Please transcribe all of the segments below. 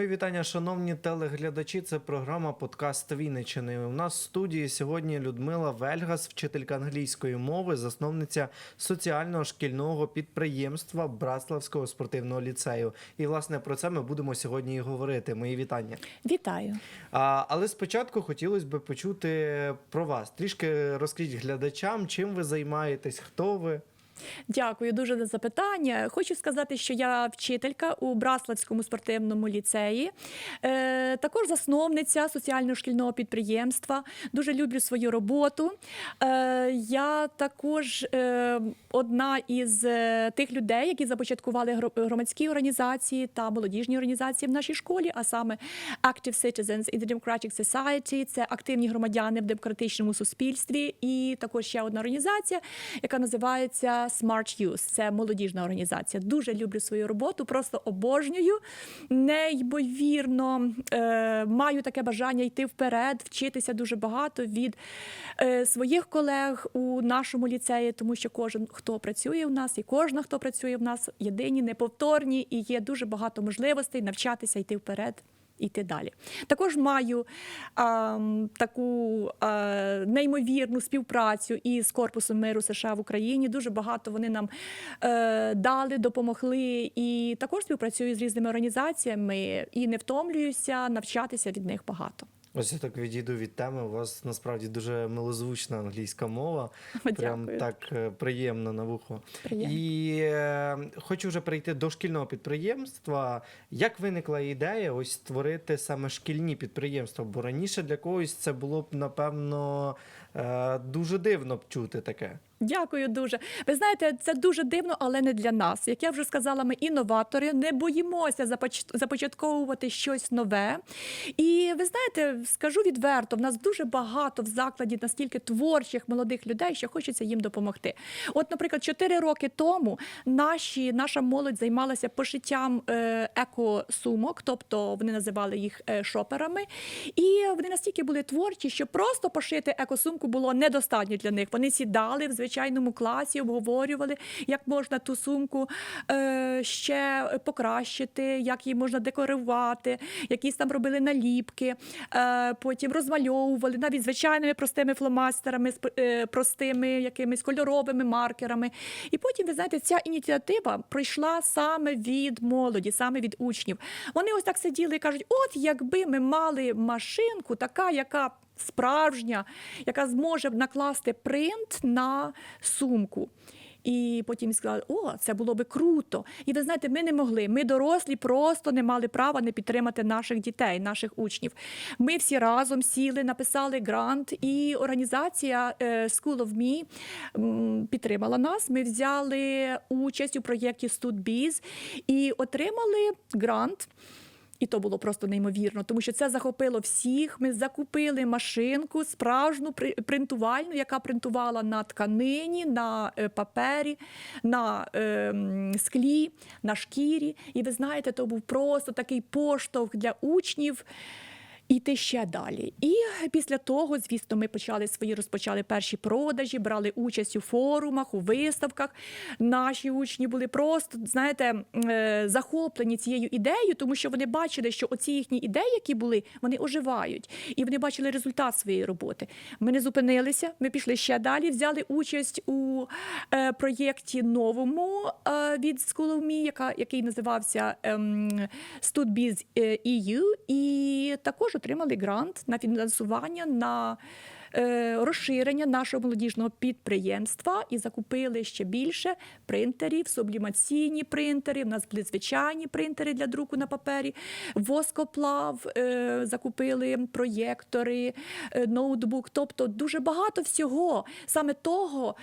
Мої вітання, шановні телеглядачі. Це програма Подкаст Вінничини. У нас в студії сьогодні Людмила Вельгас, вчителька англійської мови, засновниця соціального шкільного підприємства Братславського спортивного ліцею. І власне про це ми будемо сьогодні і говорити. Мої вітання. Вітаю. А, але спочатку хотілося б почути про вас. Трішки розкажіть глядачам, чим ви займаєтесь, хто ви. Дякую дуже за запитання. Хочу сказати, що я вчителька у Браславському спортивному ліцеї, е, також засновниця соціального шкільного підприємства. Дуже люблю свою роботу. Е, я також е, одна із е, тих людей, які започаткували громадські організації та молодіжні організації в нашій школі, а саме Active Citizens in the Democratic Society, це активні громадяни в демократичному суспільстві, і також ще одна організація, яка називається Smart Youth. Це молодіжна організація. Дуже люблю свою роботу, просто обожнюю. Неймовірно е, маю таке бажання йти вперед, вчитися дуже багато від е, своїх колег у нашому ліцеї, тому що кожен, хто працює в нас, і кожна, хто працює в нас, єдині, неповторні, і є дуже багато можливостей навчатися йти вперед. Йти далі. Також маю а, таку а, неймовірну співпрацю із Корпусом миру США в Україні. Дуже багато вони нам е, дали, допомогли. І також співпрацюю з різними організаціями і не втомлююся навчатися від них багато. Ось я так відійду від теми. У вас насправді дуже милозвучна англійська мова. Прям так е, приємно на вухо. Приємно. І е, хочу вже перейти до шкільного підприємства. Як виникла ідея ось створити саме шкільні підприємства? Бо раніше для когось це було б напевно е, дуже дивно б чути таке. Дякую дуже. Ви знаєте, це дуже дивно, але не для нас. Як я вже сказала, ми інноватори, не боїмося започатковувати щось нове. І ви знаєте, скажу відверто, в нас дуже багато в закладі настільки творчих молодих людей, що хочеться їм допомогти. От, наприклад, 4 роки тому наші, наша молодь займалася пошиттям е, екосумок, тобто вони називали їх е, шоперами. І вони настільки були творчі, що просто пошити екосумку було недостатньо для них. Вони сідали в звичайному класі, обговорювали, як можна ту сумку е, ще покращити, як її можна декорувати, якісь там робили наліпки, е, потім розмальовували навіть звичайними простими фломастерами, е, простими якимись кольоровими маркерами. І потім, ви знаєте, ця ініціатива прийшла саме від молоді, саме від учнів. Вони ось так сиділи і кажуть: от якби ми мали машинку, така, яка справжня, яка зможе накласти принт на сумку. І потім сказали, о, це було би круто. І ви знаєте, ми не могли. Ми дорослі просто не мали права не підтримати наших дітей, наших учнів. Ми всі разом сіли, написали грант, і організація е, School of Me підтримала нас. Ми взяли участь у проєкті StudBiz і отримали грант. І то було просто неймовірно, тому що це захопило всіх. Ми закупили машинку справжню при- принтувальну, яка принтувала на тканині, на е, папері, на е, склі, на шкірі. І ви знаєте, то був просто такий поштовх для учнів. Іти ще далі. І після того, звісно, ми почали свої розпочали перші продажі, брали участь у форумах, у виставках. Наші учні були просто, знаєте, е, захоплені цією ідеєю, тому що вони бачили, що оці їхні ідеї, які були, вони оживають, і вони бачили результат своєї роботи. Ми не зупинилися, ми пішли ще далі, взяли участь у е, проєкті новому е, від School of Me, яка, який називався ем, StudBiz EU, і також отримали грант на фінансування на е, розширення нашого молодіжного підприємства і закупили ще більше принтерів, сублімаційні принтери. В нас були звичайні принтери для друку на папері, воскоплав, е, закупили проєктори, е, ноутбук. Тобто дуже багато всього саме того.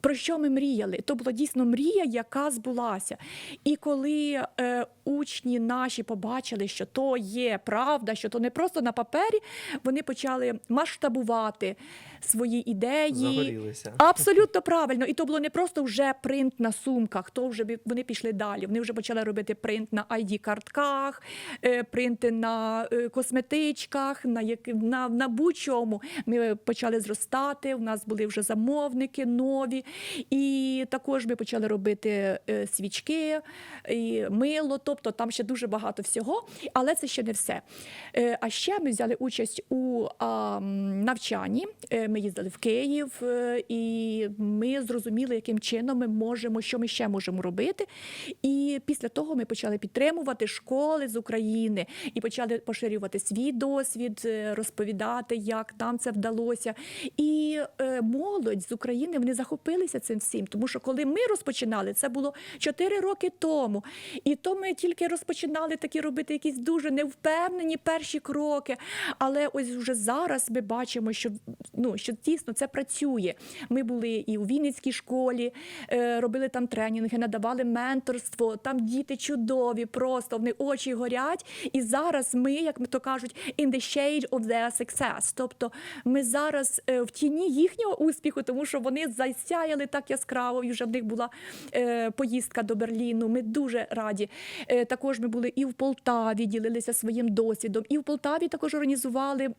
Про що ми мріяли? То була дійсно мрія, яка збулася. І коли е, учні наші побачили, що то є правда, що то не просто на папері, вони почали масштабувати, свої ідеї. Загорілися. Абсолютно правильно. І то було не просто вже принт на сумках, то вже вони пішли далі. Вони вже почали робити принт на ID-картках, е, принти на е, косметичках, на, як, на, на будь-чому. Ми почали зростати, у нас були вже замовники нові. І також ми почали робити е, свічки, і мило, тобто там ще дуже багато всього. Але це ще не все. А ще ми взяли участь у навчанні. Ми їздили в Київ, е, і ми зрозуміли, яким чином ми можемо, що ми ще можемо робити. І після того ми почали підтримувати школи з України і почали поширювати свій досвід, е, розповідати, як нам це вдалося. І е, молодь з України вони захопилися цим всім. Тому що коли ми розпочинали, це було 4 роки тому. І то ми тільки розпочинали такі робити якісь дуже невпевнені перші кроки. Але ось вже зараз ми бачимо, що ну що дійсно це працює. Ми були і у Вінницькій школі, е, робили там тренінги, надавали менторство. Там діти чудові, просто вони очі горять. І зараз ми, як то кажуть, in the shade of their success. Тобто ми зараз е, в тіні їхнього успіху, тому що вони засяяли так яскраво. І вже в них була е, поїздка до Берліну. Ми дуже раді. Також ми були і в Полтаві, ділилися своїм досвідом. І в Полтаві також організували.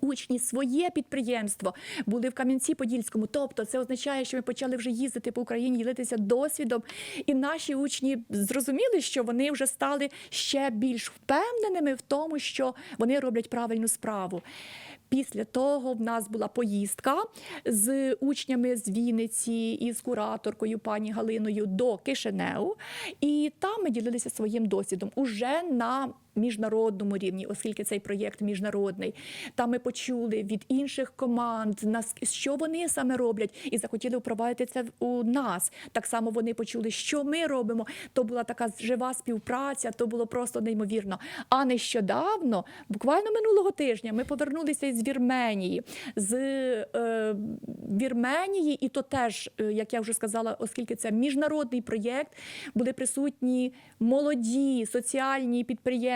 Учні своє підприємство були в Кам'янці-Подільському. Тобто, це означає, що ми почали вже їздити по Україні, ділитися досвідом. І наші учні зрозуміли, що вони вже стали ще більш впевненими в тому, що вони роблять правильну справу. Після того в нас була поїздка з учнями з Вінниці і з кураторкою пані Галиною до Кишиневу. І там ми ділилися своїм досвідом уже на міжнародному рівні, оскільки цей проєкт міжнародний. Там ми почули від інших команд, що вони саме роблять, і захотіли впровадити це у нас. Так само вони почули, що ми робимо. То була така жива співпраця, то було просто неймовірно. А нещодавно, буквально минулого тижня, ми повернулися із Вірменії, з е, Вірменії, і то теж, е, як я вже сказала, оскільки це міжнародний проєкт, були присутні молоді соціальні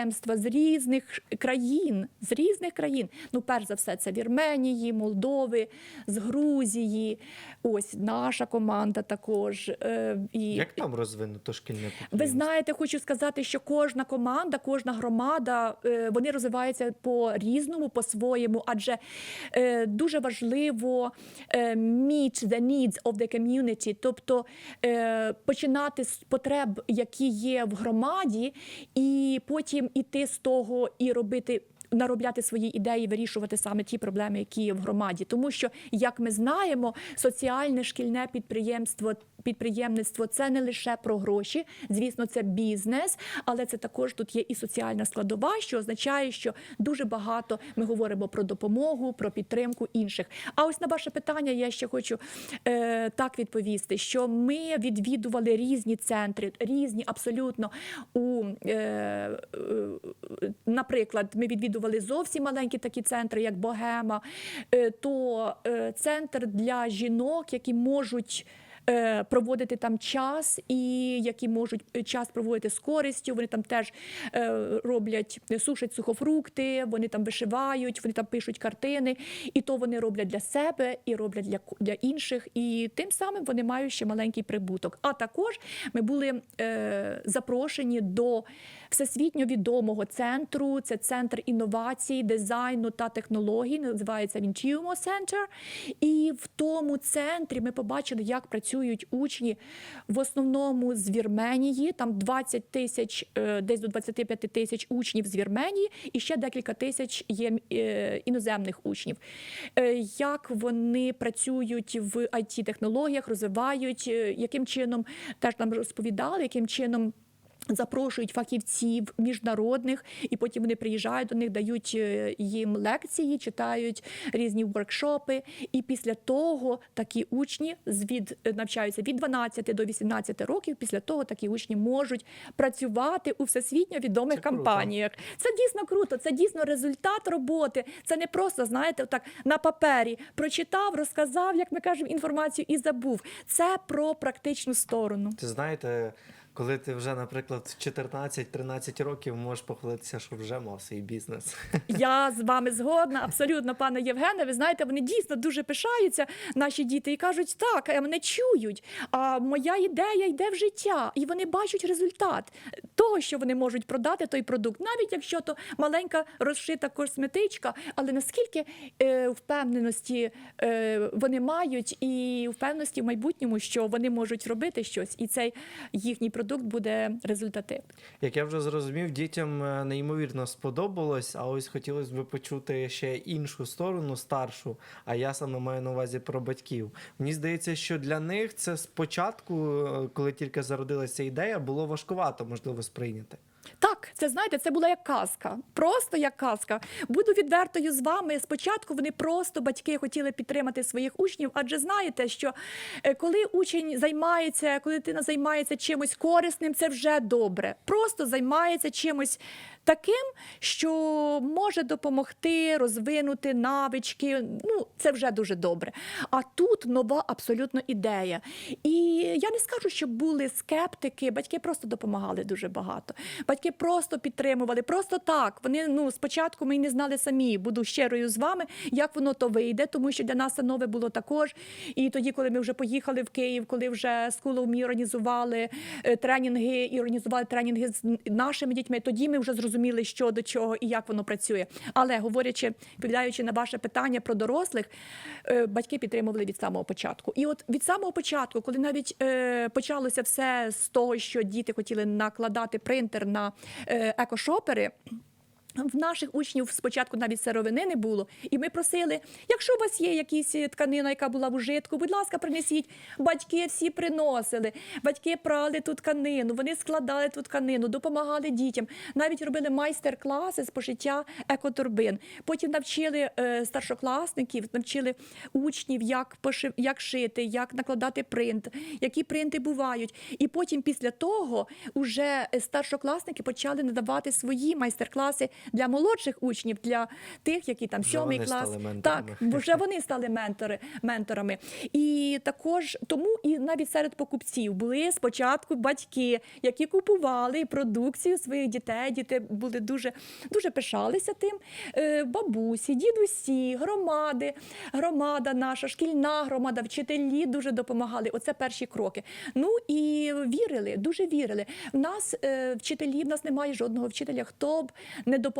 підприємства з різних країн, з різних країн. Ну, перш за все, це Вірменії, Молдови, з Грузії. Ось наша команда також. е, І, Як там розвинуто шкільне ви знаєте, хочу сказати, що кожна команда, кожна громада е, вони розвиваються по різному, по-своєму, адже е, дуже важливо meet the needs of the community, тобто починати з потреб, які є в громаді, і потім іти з того і робити. Наробляти свої ідеї, вирішувати саме ті проблеми, які є в громаді, тому що, як ми знаємо, соціальне шкільне підприємство, підприємництво це не лише про гроші. Звісно, це бізнес, але це також тут є і соціальна складова, що означає, що дуже багато ми говоримо про допомогу, про підтримку інших. А ось на ваше питання я ще хочу е, так відповісти, що ми відвідували різні центри, різні абсолютно у е, е, наприклад, ми відвідували зовсім маленькі такі центри, як Богема, е, то е, центр для жінок, які можуть. Е, Проводити там час, і які можуть е, час проводити з користю. Вони там теж е, роблять, сушать сухофрукти, вони там вишивають, вони там пишуть картини, і то вони роблять для себе і роблять для, для інших. І тим самим вони мають ще маленький прибуток. А також ми були запрошені до всесвітньо відомого центру. Це центр інновацій, дизайну та технологій. Називається він Tumo Center. І в тому центрі ми побачили, як працюють учні в основному з Вірменії. Там 20 тисяч, е, десь до 25 тисяч учнів з Вірменії, і ще декілька тисяч є е, іноземних учнів. Е, Як вони працюють в it технологіях розвивають, яким чином теж нам розповідали, яким чином. Запрошують фахівців міжнародних, і потім вони приїжджають до них, дають е, їм лекції, читають різні воркшопи. І після того такі учні з від е, навчаються від 12 до 18 років. Після того такі учні можуть працювати у всесвітньо відомих Це круто. Це дійсно круто. Це дійсно результат роботи. Це не просто знаєте, так на папері прочитав, розказав, як ми кажемо, інформацію і забув. Це про практичну сторону. Ти знаєте, Коли ти вже, наприклад, в 14-13 років можеш похвалитися, що вже мав свій бізнес. Я з вами згодна, абсолютно, пане Євгене. Ви знаєте, вони дійсно дуже пишаються, наші діти, і кажуть, так, е, мене чують. А моя ідея йде в життя, і вони бачать результат того, що вони можуть продати той продукт, навіть якщо то маленька розшита косметичка, але наскільки е, впевненості е, вони мають, і впевненості в майбутньому, що вони можуть робити щось, і цей їхній продукт буде результативним. Як я вже зрозумів, дітям е, неймовірно сподобалось, а ось хотілося б почути ще іншу сторону, старшу. А я саме маю на увазі про батьків. Мені здається, що для них це спочатку, е, коли тільки зародилася ідея, було важкувато можливо сприйняти. Так, це знаєте, це була як казка, просто як казка. Буду відвертою з вами. Спочатку вони просто батьки хотіли підтримати своїх учнів, адже знаєте, що е, коли учень займається, коли дитина займається чимось корисним, це вже добре. Просто займається чимось таким, що може допомогти розвинути навички. Ну, це вже дуже добре. А тут нова абсолютно ідея. І я не скажу, що були скептики, батьки просто допомагали дуже багато. Батьки просто підтримували, просто так. Вони ну спочатку ми й не знали самі. Буду щирою з вами, як воно то вийде, тому що для нас це нове було також. І тоді, коли ми вже поїхали в Київ, коли вже School організували е, тренінги і організували тренінги з нашими дітьми, тоді ми вже зрозуміли, що до чого і як воно працює. Але говорячи, відповідаючи на ваше питання про дорослих, е, батьки підтримували від самого початку. І от від самого початку, коли навіть е, почалося все з того, що діти хотіли накладати принтер на екошопери. В наших учнів спочатку навіть сировини не було, і ми просили, якщо у вас є якась тканина, яка була в ужитку, будь ласка, принесіть. Батьки всі приносили, батьки прали ту тканину, вони складали ту тканину, допомагали дітям. Навіть робили майстер-класи з пошиття екоторбин. Потім навчили е, старшокласників, навчили учнів, як пошив, як шити, як накладати принт, які принти бувають. І потім, після того, уже старшокласники почали надавати свої майстер-класи для молодших учнів, для тих, які там сьомий клас. Так, бо вже вони стали ментори, менторами. І також тому і навіть серед покупців були спочатку батьки, які купували продукцію своїх дітей. Діти були дуже, дуже пишалися тим. Е, Бабусі, дідусі, громади, громада наша, шкільна громада, вчителі дуже допомагали. Оце перші кроки. Ну і вірили, дуже вірили. В нас е, вчителі, в нас немає жодного вчителя, хто б не допомагав.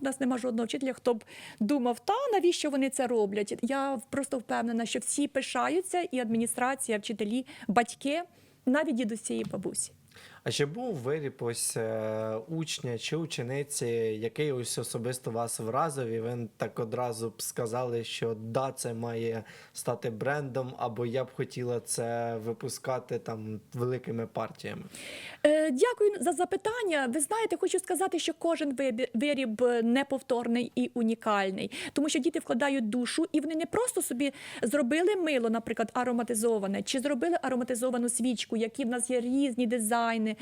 В нас немає жодного вчителя, хто б думав, та навіщо вони це роблять. Я просто впевнена, що всі пишаються, і адміністрація, вчителі, батьки, навіть дідусі і бабусі. А чи був виріб ось е, учня чи учениці, який ось особисто вас вразив, і ви так одразу б сказали, що да, це має стати брендом, або я б хотіла це випускати там великими партіями? Е, Дякую за запитання. Ви знаєте, хочу сказати, що кожен виріб неповторний і унікальний, тому що діти вкладають душу, і вони не просто собі зробили мило, наприклад, ароматизоване, чи зробили ароматизовану свічку, які в нас є різні дизайни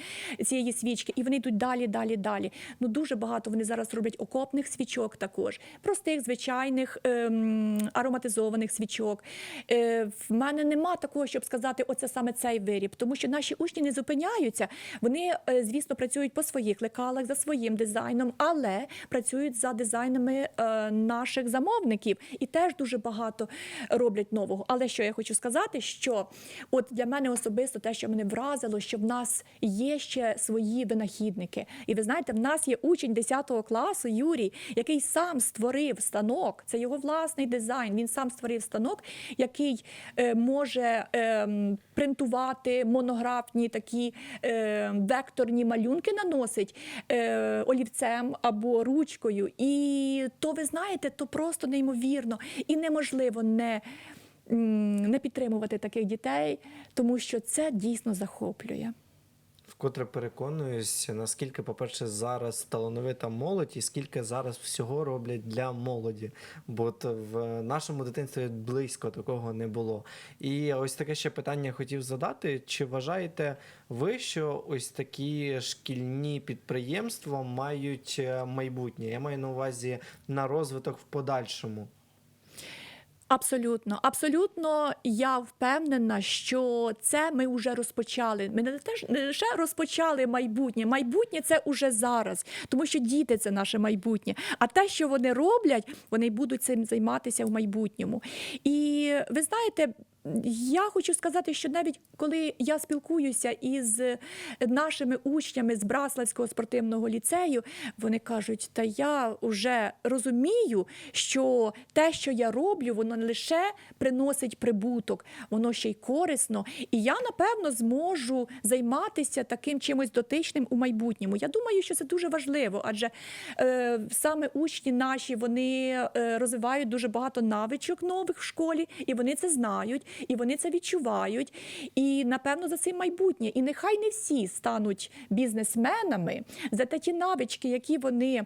цієї свічки, і вони йдуть далі, далі, далі. Ну дуже багато вони зараз роблять окопних свічок також, простих, звичайних ем, ароматизованих свічок. Е, в мене нема такого, щоб сказати, оце саме цей виріб, тому що наші учні не зупиняються. Вони, е, звісно, працюють по своїх лекалах за своїм дизайном, але працюють за дизайнами е, наших замовників і теж дуже багато роблять нового. Але що я хочу сказати, що от для мене особисто те, що мене вразило, що в нас є ще свої винахідники. І ви знаєте, в нас є учень 10 класу Юрій, який сам створив станок. Це його власний дизайн. Він сам створив станок, який е, може е, принтувати монографні такі е, векторні малюнки, наносить е, олівцем або ручкою. І то ви знаєте, то просто неймовірно і неможливо не. Не підтримувати таких дітей, тому що це дійсно захоплює. Вкотре переконуюсь, наскільки, по-перше, зараз талановита молодь, і скільки зараз всього роблять для молоді. Бо от в нашому дитинстві близько такого не було. І ось таке ще питання хотів задати: чи вважаєте ви, що ось такі шкільні підприємства мають е, майбутнє? Я маю на увазі на розвиток в подальшому. Абсолютно, абсолютно, я впевнена, що це ми вже розпочали. Ми не теж не лише розпочали майбутнє. Майбутнє це уже зараз, тому що діти це наше майбутнє. А те, що вони роблять, вони будуть цим займатися в майбутньому. І ви знаєте. Я хочу сказати, що навіть коли я спілкуюся із нашими учнями з Браславського спортивного ліцею, вони кажуть: та я вже розумію, що те, що я роблю, воно не лише приносить прибуток, воно ще й корисно. І я напевно зможу займатися таким чимось дотичним у майбутньому. Я думаю, що це дуже важливо, адже е, саме учні наші вони е, розвивають дуже багато навичок нових в школі, і вони це знають, і вони це відчувають. І напевно за цим майбутнє. І нехай не всі стануть бізнесменами, зате ті навички, які вони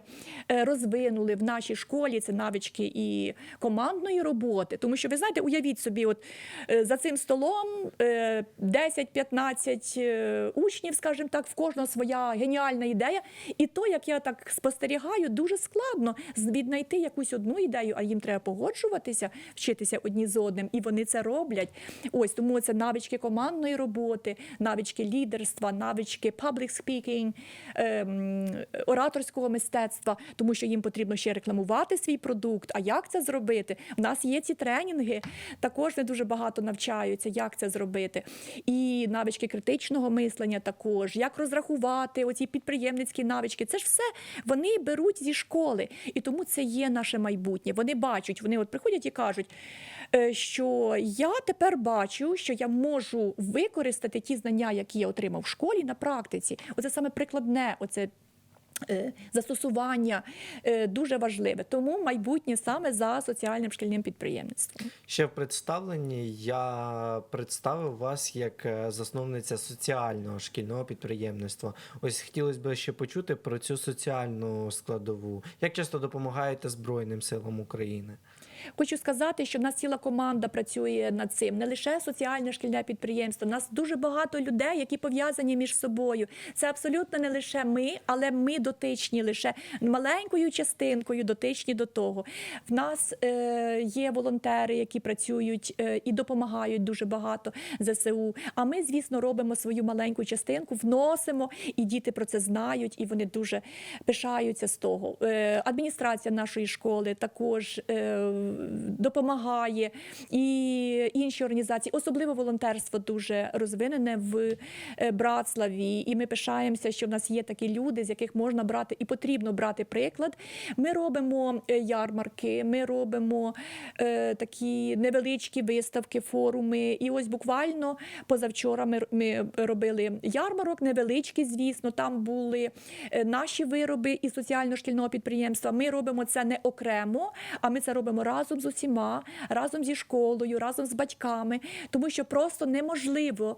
е, розвинули в нашій школі, це навички і командної роботи. Тому що ви знаєте, уявіть собі, от е, за цим столом е, 10-15 е, учнів, скажімо так, в кожного своя геніальна ідея. І то, як я так спостерігаю, дуже складно віднайти якусь одну ідею, а їм треба погоджуватися, вчитися одні з одним, і вони це роблять. Ось тому це навички командної роботи, навички лідерства, навички public speaking, ем, ораторського мистецтва, тому що їм потрібно ще рекламувати свій продукт. А як це зробити? У нас є ці тренінги, також не дуже багато навчаються, як це зробити. І навички критичного мислення також, як розрахувати оці підприємницькі навички. Це ж все вони беруть зі школи. І тому це є наше майбутнє. Вони бачать, вони от приходять і кажуть, е, що я тепер бачу, що я можу використати ті знання, які я отримав в школі на практиці. Оце саме прикладне, оце. Е, Застосування е, дуже важливе, тому майбутнє саме за соціальним шкільним підприємництвом. Ще в представленні я представив вас як е, засновниця соціального шкільного підприємництва. Ось хотілося б ще почути про цю соціальну складову. Як часто допомагаєте Збройним силам України? Хочу сказати, що в нас ціла команда працює над цим. Не лише соціальне шкільне підприємство. У нас дуже багато людей, які пов'язані між собою. Це абсолютно не лише ми, але ми дотичні лише маленькою частинкою дотичні до того. В нас е, є волонтери, які працюють е, і допомагають дуже багато ЗСУ. А ми, звісно, робимо свою маленьку частинку, вносимо, і діти про це знають, і вони дуже пишаються з того. Е, адміністрація нашої школи також. Е, допомагає і інші організації, особливо волонтерство дуже розвинене в е, Братславі. І ми пишаємося, що в нас є такі люди, з яких можна брати і потрібно брати приклад. Ми робимо е, ярмарки, ми робимо е, такі невеличкі виставки, форуми. І ось буквально позавчора ми, ми робили ярмарок, невеличкий, звісно. Там були е, наші вироби із соціально-шкільного підприємства. Ми робимо це не окремо, а ми це робимо разом з усіма, разом зі школою, разом з батьками, тому що просто неможливо.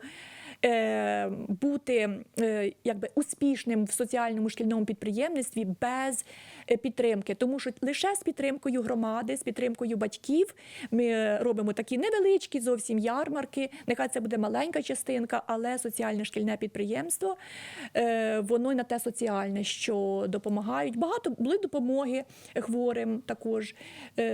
Е, Бути е, якби успішним в соціальному шкільному підприємництві без е, підтримки, тому що лише з підтримкою громади, з підтримкою батьків ми робимо такі невеличкі зовсім ярмарки. Нехай це буде маленька частинка, але соціальне шкільне підприємство воно на те соціальне, що допомагають. Багато були допомоги хворим, також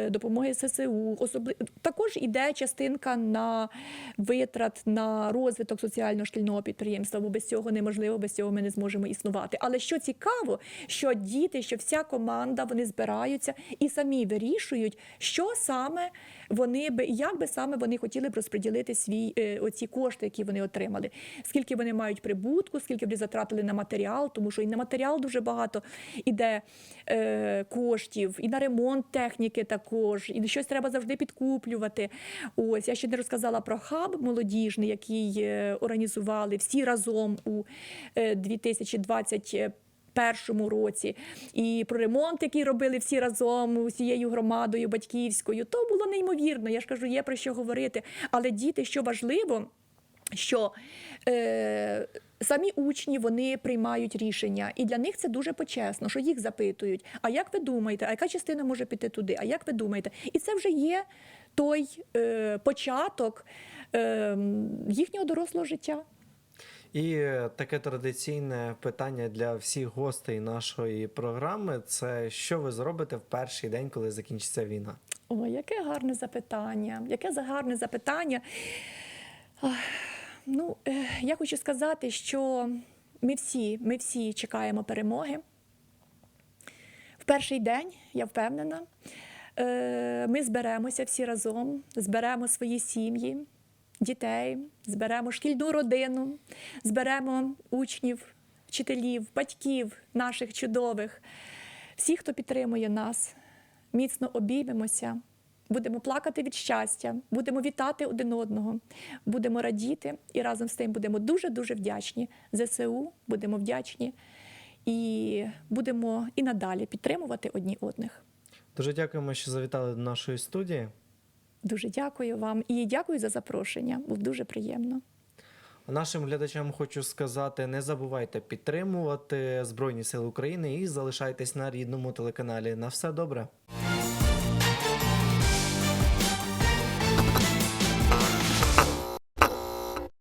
допомоги ССУ. Особли... Також іде частинка на витрат на розвиток соціально-шкільного підприємства, бо без цього неможливо, без цього ми не зможемо існувати. Але що цікаво, що діти, що вся команда вони збираються і самі вирішують, що саме вони би як би саме вони хотіли б розподілити свій е, оці кошти, які вони отримали. Скільки вони мають прибутку, скільки вони затратили на матеріал, тому що і на матеріал дуже багато іде е, коштів, і на ремонт техніки також, і щось треба завжди підкуплювати. Ось я ще не розказала про хаб молодіжний, який е, організували всі разом у е, 2021 2021 році, і про ремонт, який робили всі разом усією громадою батьківською, то було неймовірно. Я ж кажу, є про що говорити. Але діти, що важливо, що е, самі учні вони приймають рішення, і для них це дуже почесно, що їх запитують. А як ви думаєте, а яка частина може піти туди? А як ви думаєте? І це вже є той е, початок е, їхнього дорослого життя. І таке традиційне питання для всіх гостей нашої програми: це що ви зробите в перший день, коли закінчиться війна? Ой, яке гарне запитання. Яке гарне запитання. Ну, е, я хочу сказати, що ми всі, ми всі чекаємо перемоги. В перший день, я впевнена, е, ми зберемося всі разом, зберемо свої сім'ї, дітей, зберемо шкільну родину, зберемо учнів, вчителів, батьків наших чудових, всіх, хто підтримує нас, міцно обіймемося, будемо плакати від щастя, будемо вітати один одного, будемо радіти і разом з тим будемо дуже-дуже вдячні ЗСУ, будемо вдячні і будемо і надалі підтримувати одні одних. Дуже дякуємо, що завітали до нашої студії. Дуже дякую вам і дякую за запрошення. Було дуже приємно. Нашим глядачам хочу сказати: не забувайте підтримувати Збройні Сили України і залишайтесь на рідному телеканалі. На все добре.